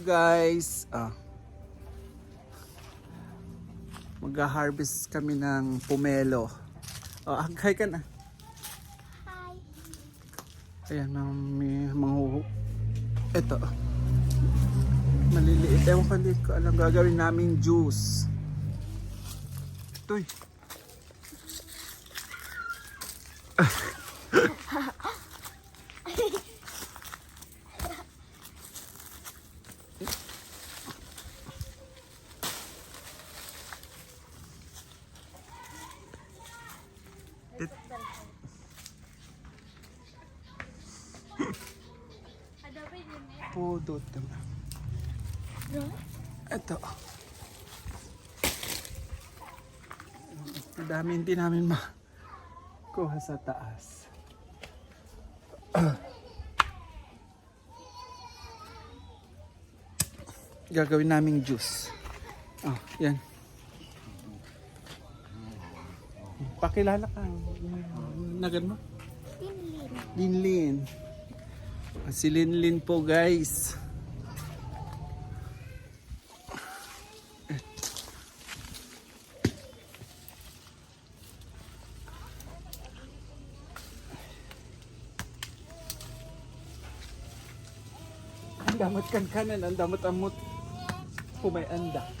guys. Ah. Mag-harvest kami ng pomelo. Oh, ah, hi ka na. Hi. Ayan, may mga Ito. Maliliit. Ewan ko, hindi ko alam. Gagawin namin juice. Ito eh. pudot naman. Ito. Madami hindi namin makuha sa taas. Gagawin naming juice. Ah, yan. Pakilala ka. Nagan mo? Tinlin. Linlin. Si Linlin po guys. Ang damat kan kanan, ang damat amot. Kumay anda.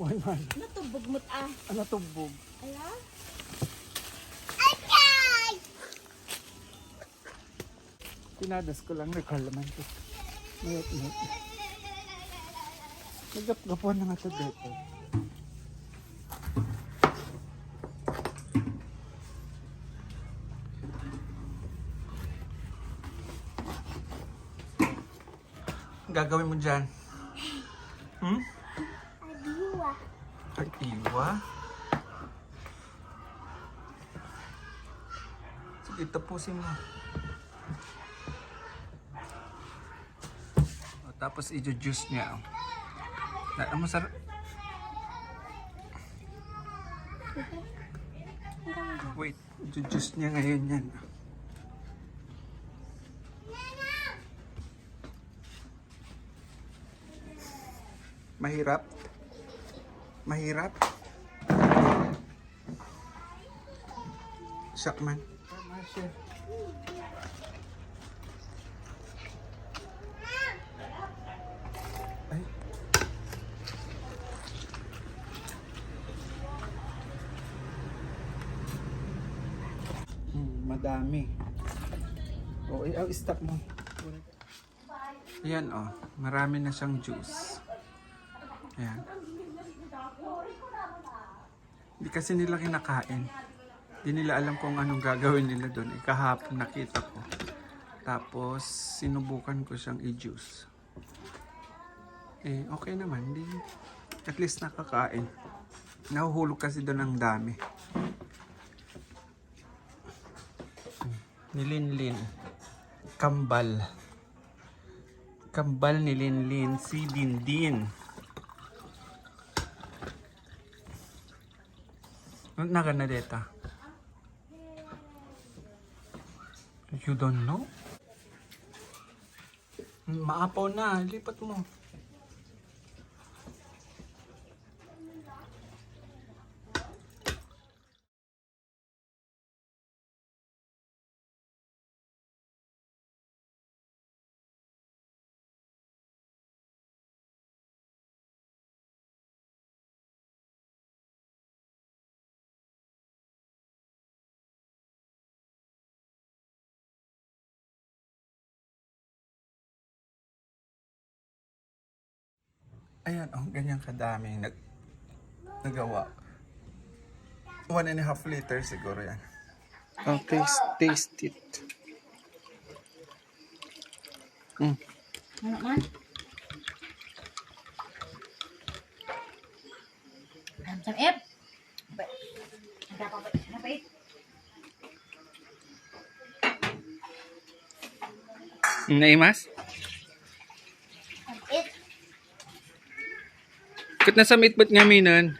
Uy man, Natubog mo't ah. ano tubog? Ala? Ay! Tinadas ko lang, recall naman ko. Mayot, mayot. Nagap-gapuan na nga sa dito. Gagawin mo dyan? Hmm? Pag-iwa? Sige, tapusin mo. O, tapos i-juice niya. Na, masarap. Wait, i-juice niya ngayon yan. Mahirap? Mahirap? Sakman. Ay. Hmm, madami. O, oh, stop mo. Ayan, oh. Marami na siyang juice. Ayan. Hindi kasi nila kinakain. Hindi nila alam kung anong gagawin nila doon. Eh, kahapon nakita ko. Tapos, sinubukan ko siyang i-juice. Eh, okay naman. Hindi, at least nakakain. Nahuhulog kasi doon ang dami. Nilinlin. Kambal. Kambal ni Linlin. Si Dindin. Ano na na deta? You don't know? Maapaw na. Lipat mo. Ayan, oh, ganyan kadami nag nagawa. One and a half liter siguro yan. Oh, taste, taste it. Mm. Ano man? Sam Ep. Naimas? Kat na sa ba't ngaminan?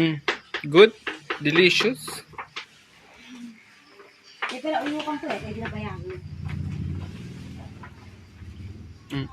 Mm. Good? Delicious? Eh, pero ulo kang to eh. Kaya ginabayang. Mm.